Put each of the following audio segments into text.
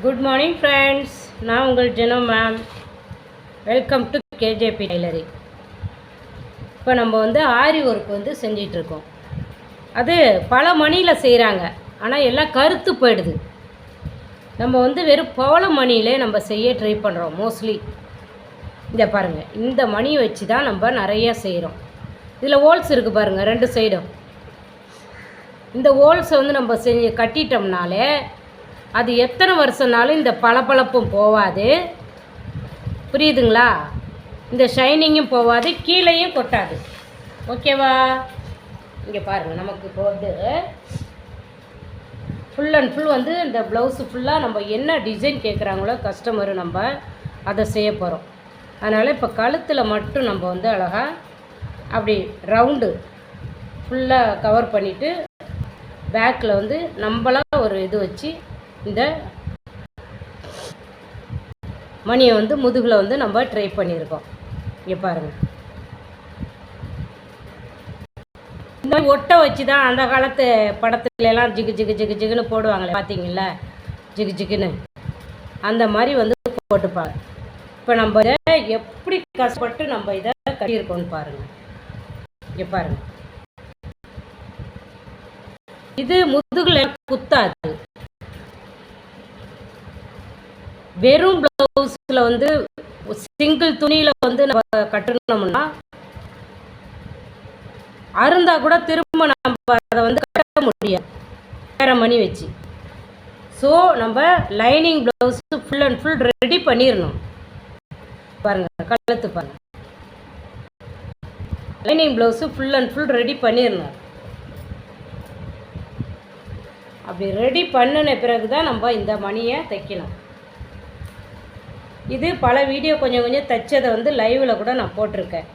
Good morning friends நான் உங்கள் Jeno ma'am welcome to KJB tailory இப்போ நம்ம வந்து ஆரி ஒர்க் வந்து செஞ்சிகிட்ருக்கோம் அது பல மணியில் செய்கிறாங்க ஆனால் எல்லாம் கருத்து போயிடுது. நம்ம வந்து வெறும் பவள மணியிலே நம்ம செய்ய ட்ரை பண்ணுறோம் மோஸ்ட்லி இந்த பாருங்கள் இந்த மணி வச்சு தான் நம்ம நிறைய செய்கிறோம் இதில் ஹோல்ஸ் இருக்குது பாருங்கள் ரெண்டு சைடும் இந்த ஹோல்ஸை வந்து நம்ம செஞ்சு கட்டிட்டோம்னாலே அது எத்தனை வருஷம்னாலும் இந்த பளபளப்பும் போகாது புரியுதுங்களா? இந்த ஷைனிங்கும் போகாது கீழேயும் கொட்டாது. ஓகேவா? இங்கே பாருங்கள் நமக்கு இப்போ வந்து ஃபுல் அண்ட் ஃபுல் வந்து இந்த ப்ளவுஸு ஃபுல்லாக நம்ம என்ன டிசைன் கேட்குறாங்களோ கஸ்டமரு நம்ம அதை செய்ய போகிறோம் அதனால் இப்போ கழுத்தில் மட்டும் நம்ம வந்து அழகாக அப்படி ரவுண்டு ஃபுல்லாக கவர் பண்ணிவிட்டு பேக்கில் வந்து நம்மளாக ஒரு இது வச்சு இந்த மணியை வந்து முதுகில் வந்து நம்ம ட்ரை பண்ணியிருக்கோம். இங்கே பாருங்கள் இந்த மாதிரி ஒட்டை வச்சு தான் அந்த காலத்து படத்துல எல்லாம் ஜிகு ஜிகு ஜிகு ஜிகுன்னு போடுவாங்களே பார்த்தீங்களா ஜிகு ஜிகுன்னு. அந்த மாதிரி வந்து போட்டுப்பாங்க. இப்போ நம்ம இதை எப்படி கஷ்டப்பட்டு நம்ம இதை கட்டியிருக்கோம்னு பாருங்கள் இங்கே பாருங்கள் இது முதுகில் குத்தாது. வெறும் ப்ளவுஸில் வந்து சிங்கிள் துணியில் வந்து நம்ம கட்டணும்னா அருந்தா கூட திரும்ப நம்ம அதை வந்து கட்ட முடியாது. வேற மணி வச்சு. ஸோ நம்ம lining blouse full and full ready பண்ணிடணும் பாருங்க கழுத்து பாருங்க. Lining blouse full and full ready பண்ணிடணும் அப்படி ரெடி பண்ணின பிறகு தான் நம்ம இந்த மணியை தைக்கணும். இது பல வீடியோ கொஞ்சம் கொஞ்சம் தைச்சதை வந்து லைவில் கூட நான் போட்டிருக்கேன்.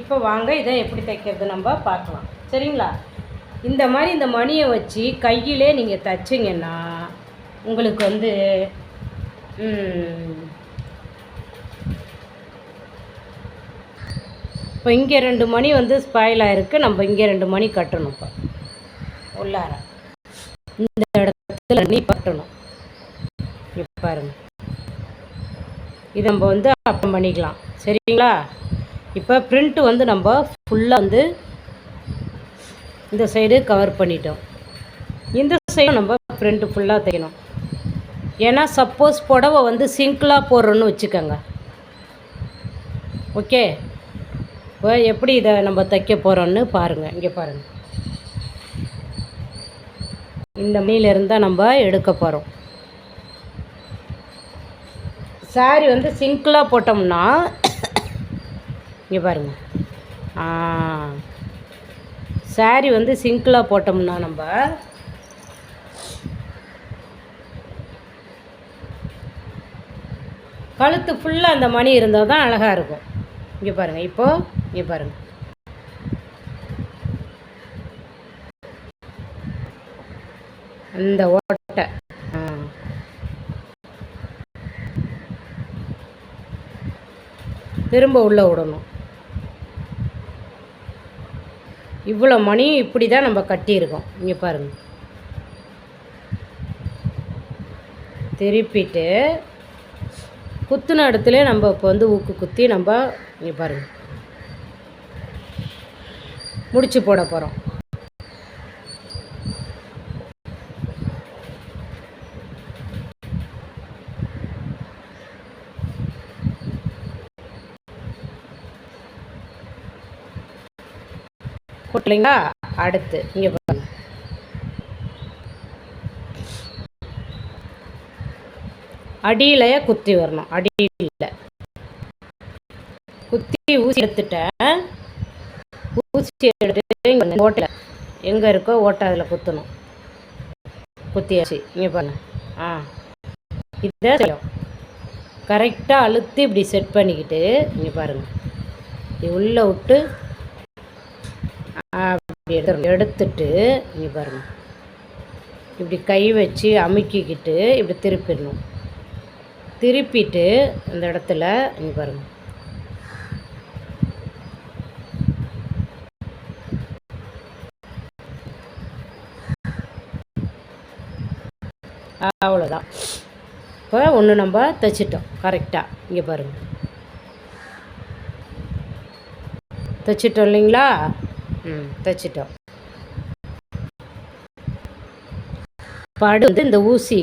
இப்போ வாங்க இதை எப்படி தைக்கிறது நம்ம பார்க்கலாம். சரிங்களா? இந்த மாதிரி இந்த மணியை வச்சு கையிலே நீங்கள் தைச்சிங்கன்னா உங்களுக்கு வந்து இப்போ இங்கே ரெண்டு மணி வந்து ஸ்பாயில் ஆயிருக்கு. நம்ம இங்கே ரெண்டு மணி கட்டணும் இப்போ. உள்ளார. இந்த இடத்துல நீ கட்டணும். இப்போ பாருங்கள் இது நம்ம வந்து அப்பம் பண்ணிக்கலாம். சரிங்களா? இப்போ ப்ரிண்ட்டு வந்து நம்ம ஃபுல்லாக வந்து இந்த சைடு கவர் பண்ணிட்டோம். இந்த சைடு நம்ம ப்ரிண்ட்டு ஃபுல்லாக தைக்கணும் ஏன்னா சப்போஸ் புடவை வந்து சிங்கிளாக போடுறோன்னு வச்சுக்கோங்க. ஓகே இப்போ எப்படி இதை நம்ம தைக்க போகிறோன்னு பாருங்கள் இங்கே பாருங்கள் இந்த மணியிலிருந்து தான் நம்ம எடுக்க போகிறோம் சாரி வந்து சிங்கிளாக போட்டோம்னா இங்கே பாருங்கள் சாரி வந்து சிங்கிளாக போட்டோம்னா நம்ம கழுத்து ஃபுல்லாக அந்த மணி இருந்தால் தான் அழகாக இருக்கும். இங்கே பாருங்கள் இப்போது இங்கே பாருங்கள் இந்த ஓட்ட ஆ திரும்ப உள்ளே விடணும் இவ்வளோ மணி இப்படி தான் நம்ம கட்டியிருக்கோம். இங்கே பாருங்கள் திருப்பிட்டு குத்துன இடத்துல நம்ம இப்போ வந்து ஊக்கு குத்தி நம்ம இங்கே பாருங்கள் முடிச்சு போட போகிறோம் போட்டீங்களா அடுத்து இங்கே பாருங்க. அடியிலைய குத்தி வரணும். அடியில். குத்தி ஊசி எடுத்துட்டேன். ஊசி எடுத்துட்டு இங்கே ஓட்டையில் எங்கே இருக்கோ ஓட்டை அதில் குத்தணும். குத்தியாச்சு. இங்கே பாருங்க. ஆ. இதை செய்யும் கரெக்டாக அழுத்தி இப்படி செட் பண்ணிக்கிட்டு இங்கே பாருங்கள் இது உள்ளே விட்டு அப்படி எடுத்து எடுத்துட்டு இங்கே பாருங்கள் இப்படி கை வச்சு அமுக்கிக்கிட்டு இப்படி திருப்பிடணும். திருப்பிட்டு அந்த இடத்துல இங்கே பாருங்கள் அவ்வளோதான் இப்போ ஒன்று நம்ம தைச்சிட்டோம். கரெக்டாக இங்கே பாருங்கள் தைச்சிட்டோம் இல்லைங்களா? தைச்சிட்டோம். படு வந்து இந்த ஊசி.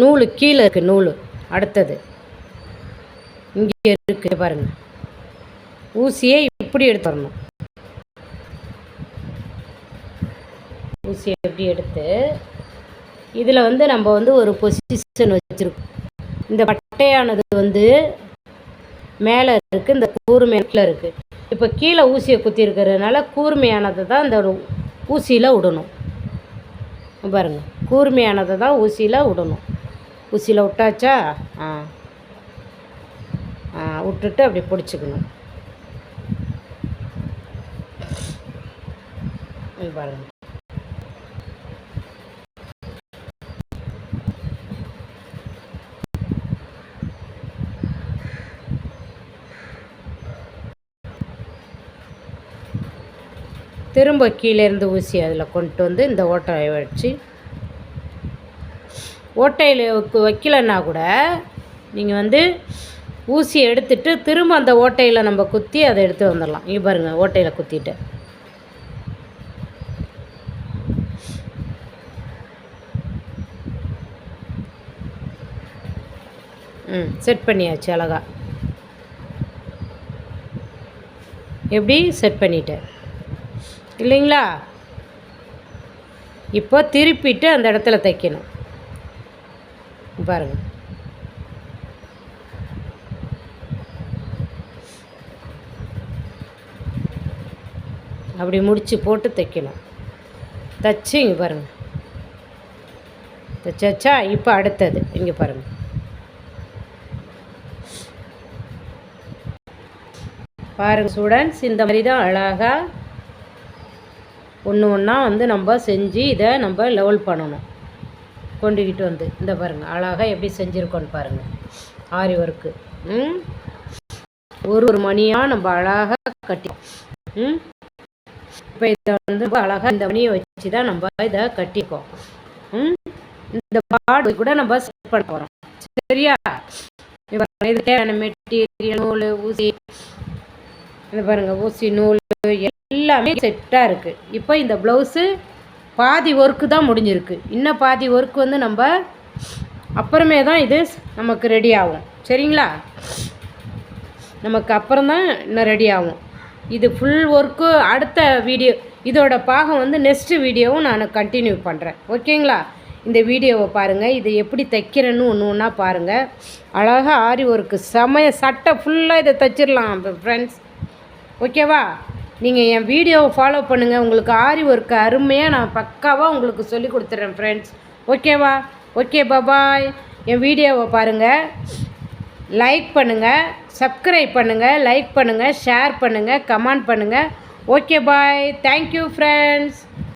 நூல் கீழே இருக்குது நூல் அடுத்தது. இங்கே இருக்குது பாருங்க. ஊசியை இப்படி எடுத்து வரணும். ஊசியை எப்படி எடுத்து இதில் வந்து நம்ம வந்து ஒரு பொசிஷன் வச்சுருக்கோம். இந்த பட்டையானது வந்து மேலே இருக்குது இந்த கூர்மையில் இருக்குது இப்போ கீழே ஊசியை குத்தி இருக்கிறதுனால கூர்மையானதை தான் இந்த ஊசியில் விடணும். பாருங்கள் கூர்மையானதை தான் ஊசியில் விடணும். ஊசியில் விட்டாச்சா? ஆ. ஆ விட்டுட்டு அப்படி பிடிச்சிக்கணும். பாருங்கள் திரும்ப கீழேருந்து ஊசி அதில் கொண்டு வந்து இந்த ஓட்டையை வச்சு ஓட்டையில் வைக்கலைன்னா கூட நீங்கள் வந்து ஊசியை எடுத்துட்டு திரும்ப அந்த ஓட்டையில் நம்ம குத்தி அதை எடுத்து வந்துடலாம். இங்கே பாருங்கள் ஓட்டையில் குத்திட்டு. ம் செட் பண்ணியாச்சு அழகா. எப்படி? செட் பண்ணிட்டேன் இல்லைங்களா? இப்போ திருப்பிட்டு அந்த இடத்துல தைக்கணும். பாருங்கள் அப்படி முடித்து போட்டு தைக்கணும். தைச்சு இங்கே பாருங்கள் தைச்சா இப்போ அடுத்தது. இங்கே பாருங்கள் பாருங்கள் ஸ்டூடெண்ட்ஸ் இந்த மாதிரி தான் அழகாக ஒன்று ஒன்றா வந்து நம்ம செஞ்சு இதை நம்ம லெவல் பண்ணணும். கொண்டுக்கிட்டு வந்து இந்த பாருங்கள் அழகாக எப்படி செஞ்சுருக்கோன்னு பாருங்கள் ஆரி ஒர்க்கு ம்? ஒரு ஒரு மணியாக நம்ம அழகாக கட்டி ம்? இப்போ இதை வந்து அழகாக இந்த மணியை வச்சு தான் நம்ம இதை கட்டிக்கோம் ம்? இந்த பாடு கூட நம்ம செட் பண்ண போகிறோம் சரியா? இப்போ இது தேவையான மெட்டீரியல் நூல் ஊசி இது பாருங்கள் ஊசி நூல் எல்லாமே செட்டாக இருக்குது இப்போ இந்த ப்ளவுஸு பாதி ஒர்க்கு தான் முடிஞ்சிருக்கு. இன்னும் பாதி ஒர்க் வந்து நம்ம அப்புறமே தான் இது நமக்கு ரெடி ஆகும். சரிங்களா? நமக்கு அப்புறம் தான் இன்னும் ரெடி ஆகும். இது ஃபுல் ஒர்க்கு அடுத்த வீடியோ இதோட பாகம் வந்து நெக்ஸ்ட்டு வீடியோவும் நான் கண்டினியூ பண்ணுறேன் ஓகேங்களா? இந்த வீடியோவை பாருங்கள் இது எப்படி தைக்கிறேன்னு ஒன்று ஒன்றா பாருங்கள் அழகாக ஆரி ஒர்க்கு செமைய சட்டை ஃபுல்லாக இதை தைச்சிடலாம் ஃப்ரெண்ட்ஸ் ஓகேவா? நீங்கள் என் வீடியோவை ஃபாலோ பண்ணுங்கள் உங்களுக்கு ஆரி ஒர்க்கு அருமையாக நான் பக்காவாக உங்களுக்கு சொல்லி கொடுத்துட்றேன் ஃப்ரெண்ட்ஸ் ஓகேவா? ஓகே பாபாய் என் வீடியோவை பாருங்கள் லைக் பண்ணுங்கள் சப்ஸ்கிரைப் பண்ணுங்கள் லைக் பண்ணுங்கள் ஷேர் பண்ணுங்கள் கமெண்ட் பண்ணுங்கள் ஓகே பாய் தேங்க்யூ ஃப்ரெண்ட்ஸ்